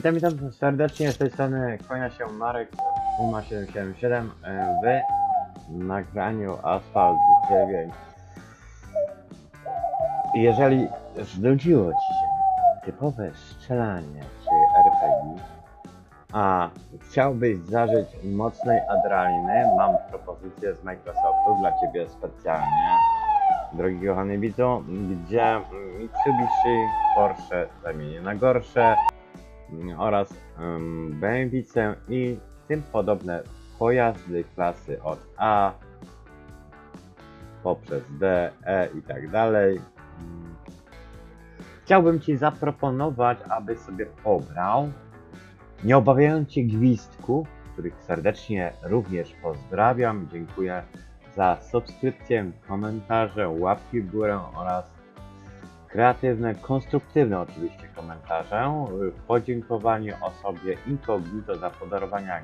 Witam, witam serdecznie z tej strony kłania się Marek Uma 777 e, w nagraniu Asphalt 9. Jeżeli znudziło Ci się typowe strzelanie czy RPG, a chciałbyś zażyć mocnej adrenaliny, mam propozycję z Microsoftu dla Ciebie specjalnie, drogi kochany widzu, gdzie Mitsubishi Porsche zamienię na gorsze, oraz BMW i tym podobne pojazdy klasy od A poprzez D, E i tak dalej. Chciałbym Ci zaproponować, aby sobie pobrał, nie obawiając się gwizdków, których serdecznie również pozdrawiam. Dziękuję za subskrypcję, komentarze, łapki w górę oraz kreatywne, konstruktywne oczywiście komentarze. W podziękowaniu osobie Incognito za podarowania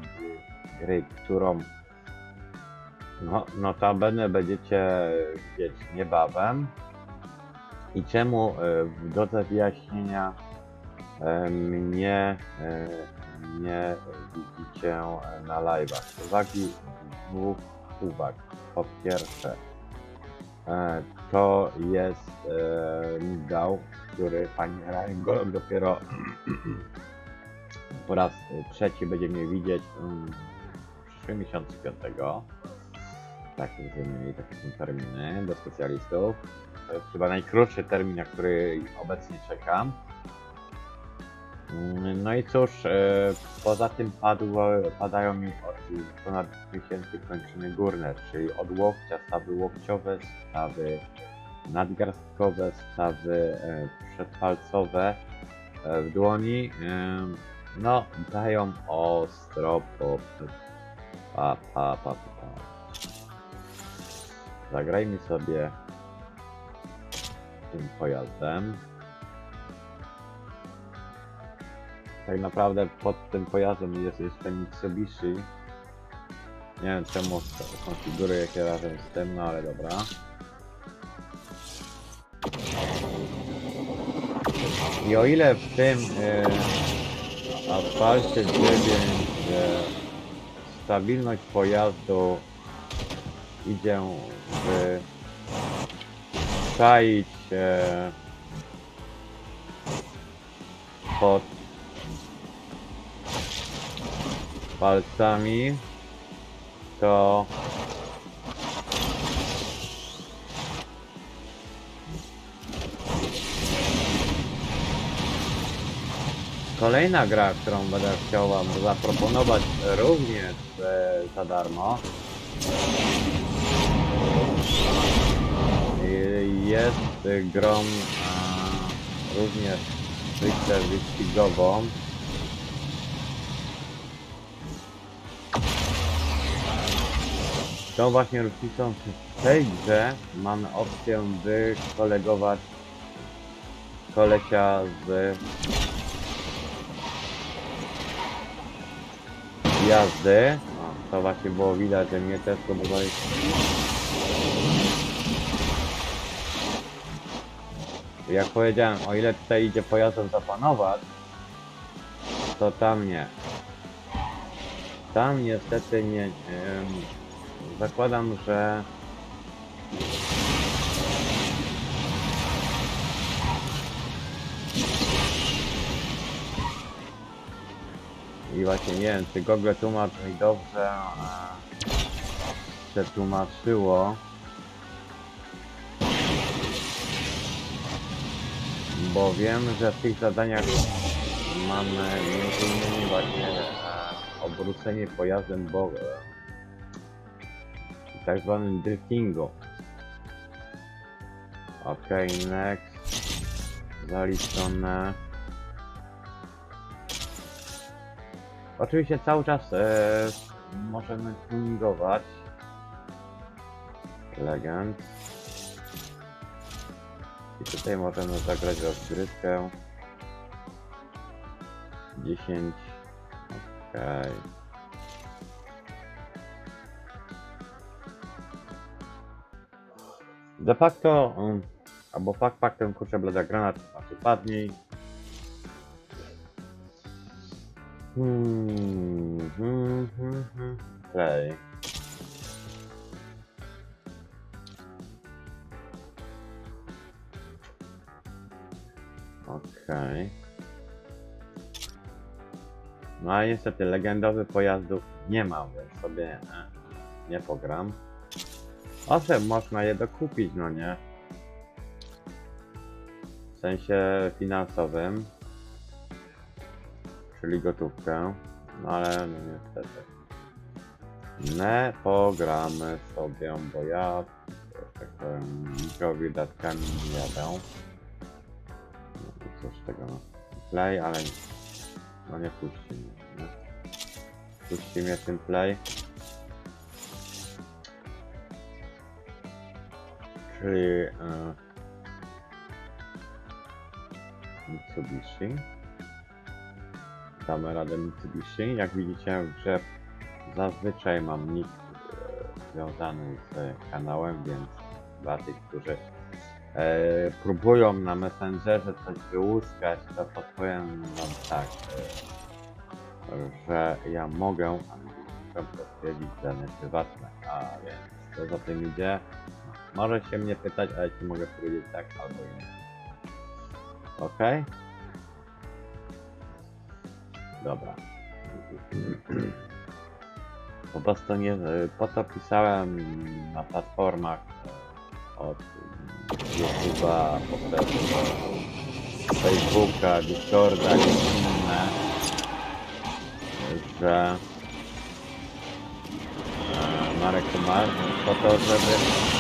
gry, którą no, notabene będziecie widzieć niebawem. I czemu e, w drodze wyjaśnienia e, mnie e, nie widzicie na live'ach. Z uwagi dwóch uwag. Po pierwsze, to jest e, migdał, który pani Rangolog dopiero po raz trzeci będzie mnie widzieć mm, w przyszłym miesiącu piątego. Tak, między innymi takie są terminy do specjalistów. To jest chyba najkrótszy termin, na który obecnie czekam. Mm, No i cóż, e, poza tym padło, padają mi ponad tysięcy kończyny górne, czyli od łokcia stawy łokciowe, stawy nadgarstkowe, stawy e, przedpalcowe e, w dłoni. No, dają ostro po pa, pa, pa, pa. Zagrajmy sobie tym pojazdem. Tak naprawdę pod tym pojazdem jest jeszcze Mitsubishi. Nie wiem czemu konfiguruję się razem z tym, no ale dobra. I o ile w tym e, asfalcie 9 e, stabilność pojazdu idzie w czaić e, pod palcami, to kolejna gra, którą będę chciał Wam zaproponować również e, za darmo I- jest e, grą a, również stricte wyścigową Tą właśnie różnicą w tej grze mamy opcję by kolegować kolesia z jazdy. O, to właśnie było widać, że mnie też próbowali Jak powiedziałem, o ile tutaj idzie pojazdem zapanować, to tam nie. Tam niestety nie. Zakładam, że i właśnie nie wiem, czy Google tłumacz mi dobrze przetłumaczyło. Bo wiem, że w tych zadaniach mamy innymi właśnie e, obrócenie pojazdem bo tak zwanym driftingu. Ok, next. Zaliczone. Oczywiście cały czas e, możemy tuningować. Legend. I tutaj możemy zagrać rozgrywkę. 10. Okej. De facto, um, albo fakt faktem, kurczę, blada granat, znaczy padnij. Hmm, hmm, hmm, hmm. Play. Okej. No a niestety legendowych pojazdów nie mam, więc sobie nie, nie pogram. Owszem, można je dokupić, no nie? W sensie finansowym. Czyli gotówkę. No ale no niestety. Nie pogramy sobie, bo ja tak powiem mikrowydatkami nie jadę. No z tego no. Play, ale no nie puści mnie. Nie? Puści mnie tym play. Czyli e, Mitsubishi. Damy radę Mitsubishi. Jak widzicie w zazwyczaj mam nick e, związany z kanałem, więc dla tych, którzy e, próbują na Messengerze coś wyłuskać, to podpowiem wam tak, e, że ja mogę, potwierdzić dane prywatne, a więc co za tym idzie, może się mnie pytać, ale ci mogę powiedzieć tak albo nie. Okej? Dobra. Po prostu nie, po to pisałem na platformach e, od YouTube'a, potem Facebooka, Discorda i inne, że e, Marek Kumar po to, żeby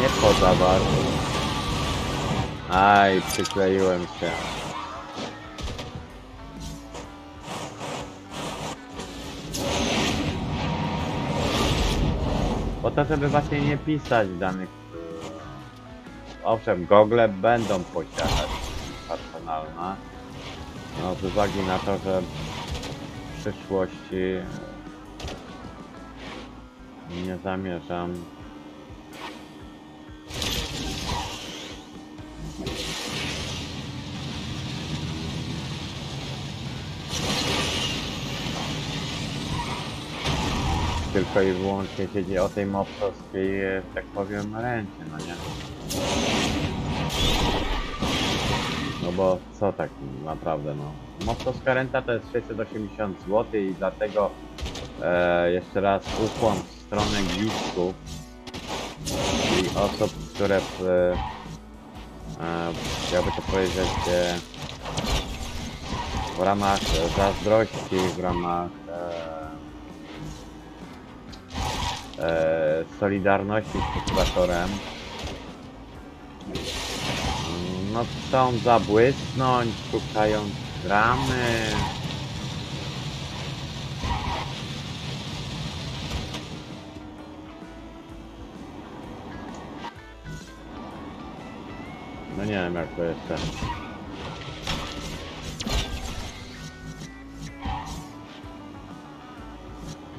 nie podawać. Aj, przykleiłem się. Po to, żeby właśnie nie pisać danych. Owszem, Google będą posiadać personalne. No, z uwagi na to, że w przyszłości nie zamierzam tylko i wyłącznie siedzi o tej mopsowskiej, e, tak powiem, ręce, no nie? No bo co tak naprawdę, no. Mopsowska renta to jest 680 zł i dlatego e, jeszcze raz ukłon w stronę gwizdków i osób, które w, e, jakby to powiedzieć, e, w ramach zazdrości, w ramach e, e, Solidarności z prokuratorem. No chcą zabłysnąć, szukając dramy. No nie wiem jak to jeszcze.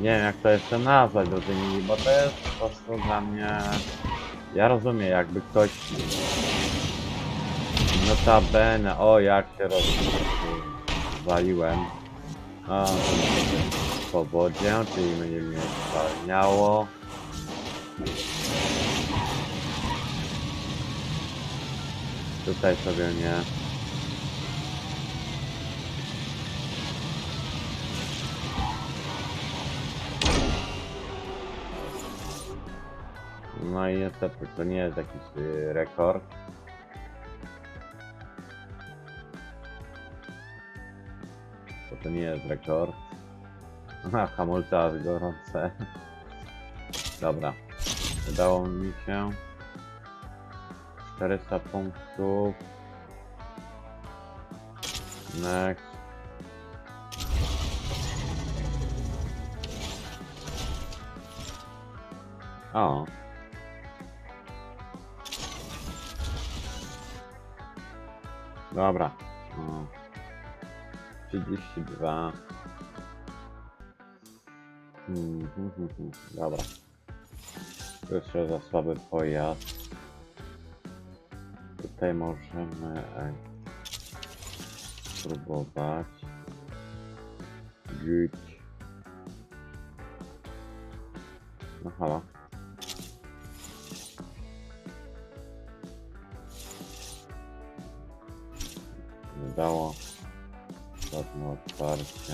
Nie wiem jak to jeszcze nazwać do tymi, bo to jest po prostu dla mnie... Ja rozumiem jakby ktoś... Notabene, o jak się rozwaliłem. O, powodzie, czyli będzie mnie zwalniało. Tutaj sobie nie... No i niestety to nie jest jakiś y, rekord. Bo to nie jest rekord. Aha, hamulce aż gorące. Dobra. Udało mi się. 400 punktów. Next. O. Dobra. O. 32. Hmm, hmm, hmm, hmm. Dobra. Jeszcze za słaby pojazd. Tutaj możemy e, spróbować Good. No halo. Dało. Żadne otwarcie.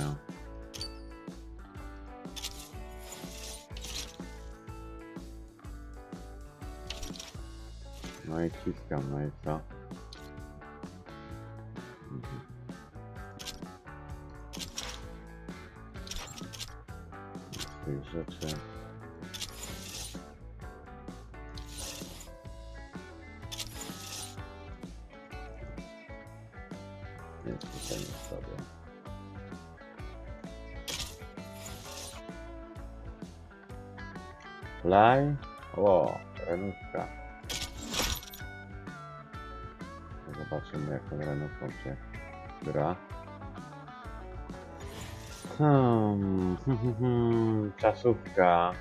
No i ciskam, no i co? Mhm. Z tych. Fly? O, renówka. Zobaczymy jak tą renówką się gra. Hmm, hmm, hmm, czasówka.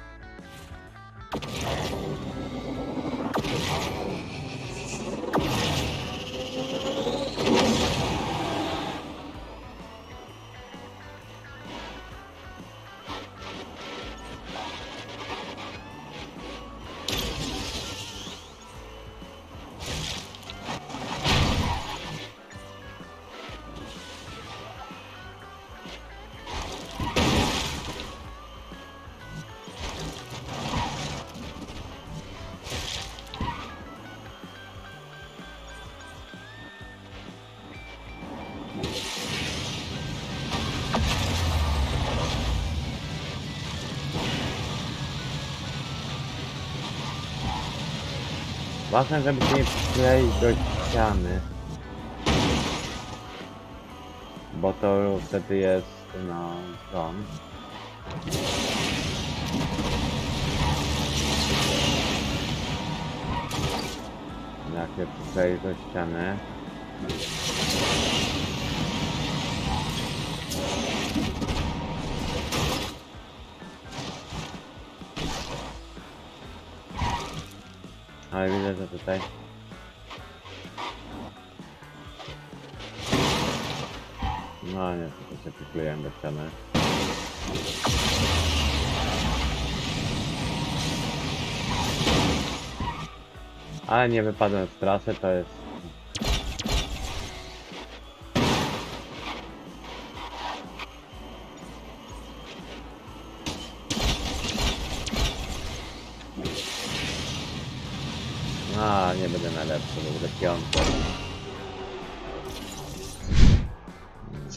Ważne, żeby się nie przykleić do ściany. Bo to wtedy jest, no, ton. Jak się przykleić do ściany. Ale widzę, że tutaj No nie, to się przykleiłem do ściany. Ale nie wypadłem z trasy, to jest... A, nie będę najlepszy, bo będę piąty. Mm,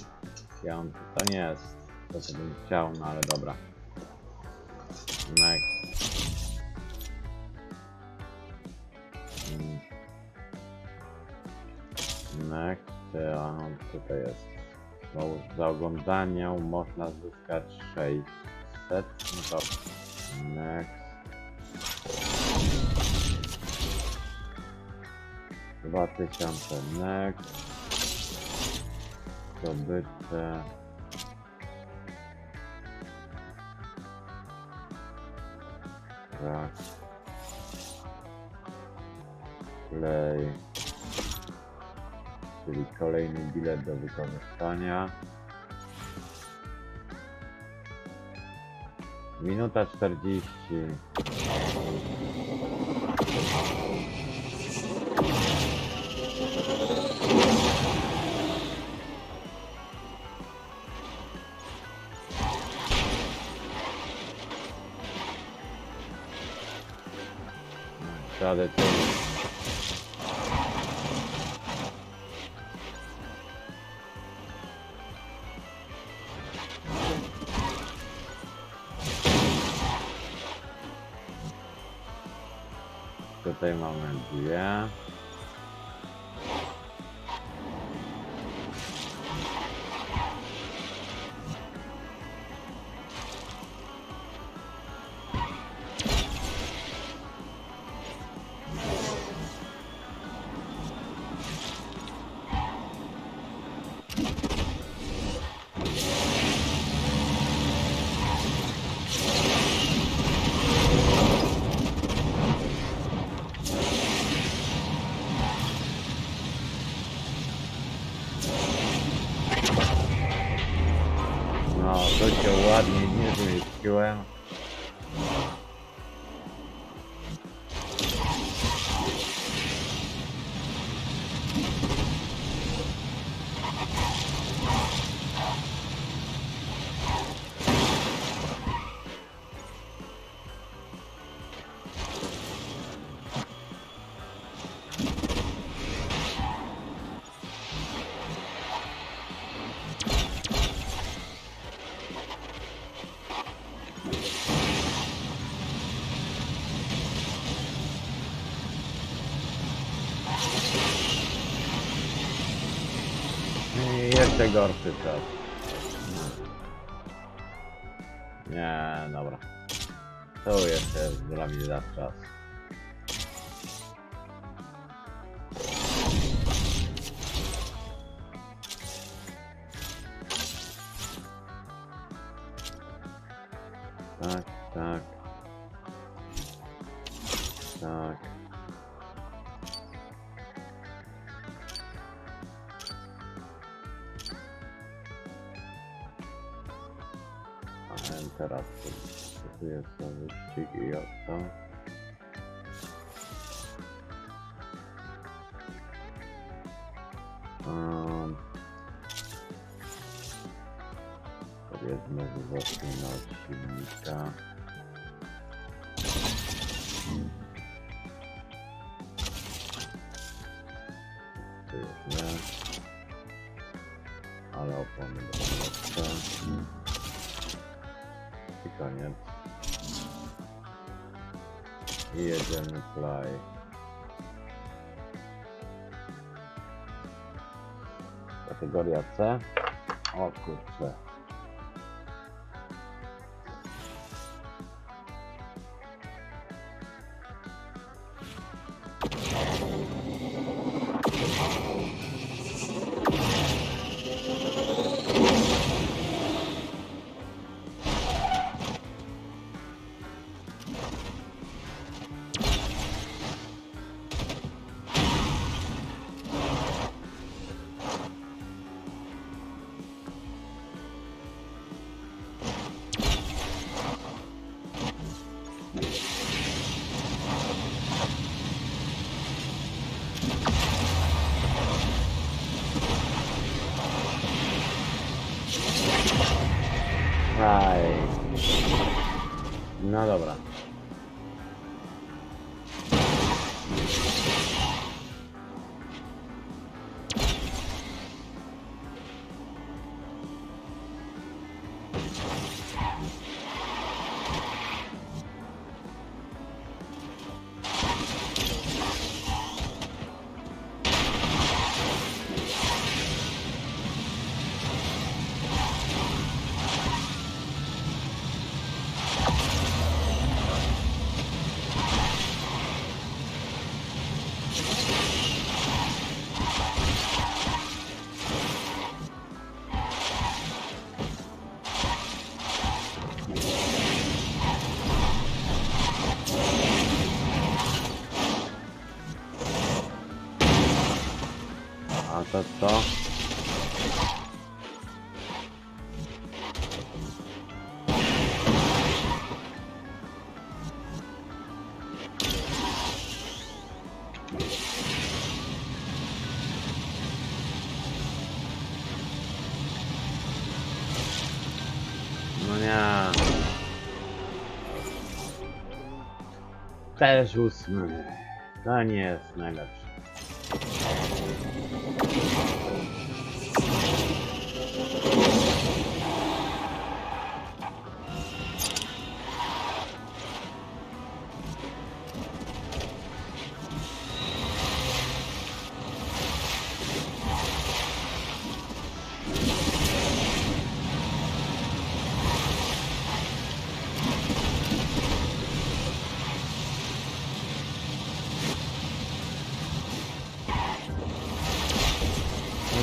Piąty to nie jest to, co bym chciał, no ale dobra. Next. Next, a tutaj jest. Za- Za oglądanie można zyskać 600. No to next. 2000 next. Zdobyte. Tak. Play. Czyli kolejny bilet do wykorzystania. Minuta 40. Tradycyjnie. Tutaj mamy dwie. Jeszcze gorszy czas. Nie, dobra. To jeszcze dla mnie za czas. Teraz tu jest to wyścig i oto. Um, powiedzmy, że od silnika. Jedziemy fly. Kategoria C. O kurczę. No dobra. No nie. Też ósmy. To nie jest najlepsze.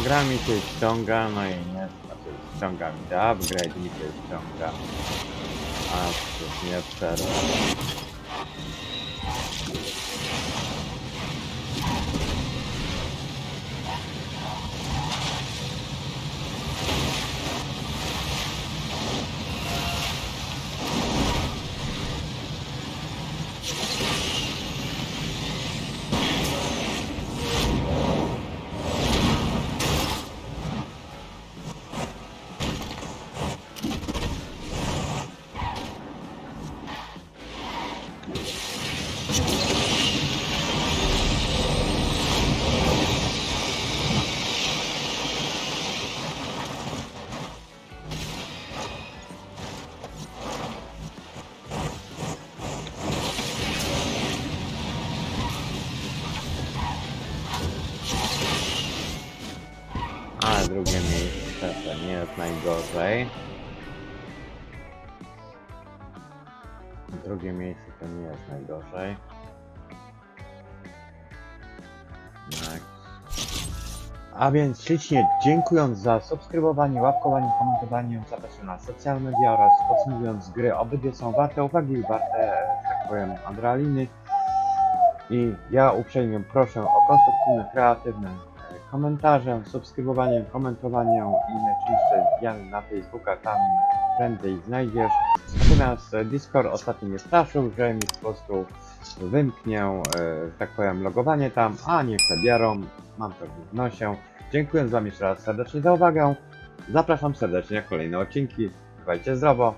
Gra mi się ściąga, no i nie, znaczy ściąga mi się upgrade, mi się ściąga. A cóż, nie przerwa. Drugie miejsce to nie jest najgorzej. Tak. A więc ślicznie dziękując za subskrybowanie, łapkowanie, komentowanie, zapraszam na social media oraz podsumowując gry, obydwie są warte uwagi warte, tak powiem, adrenaliny. I ja uprzejmie proszę o konstruktywne, kreatywne e, komentarze, subskrybowanie, komentowanie i najczęstsze wbijamy na Facebooka, tam prędzej znajdziesz. Natomiast e, Discord ostatnio mnie straszył, że mi po prostu wymknie, e, że tak powiem, logowanie tam, a niech se biorą, mam to w nosie. Dziękuję Wam jeszcze raz serdecznie za uwagę. Zapraszam serdecznie na kolejne odcinki. Bywajcie zdrowo.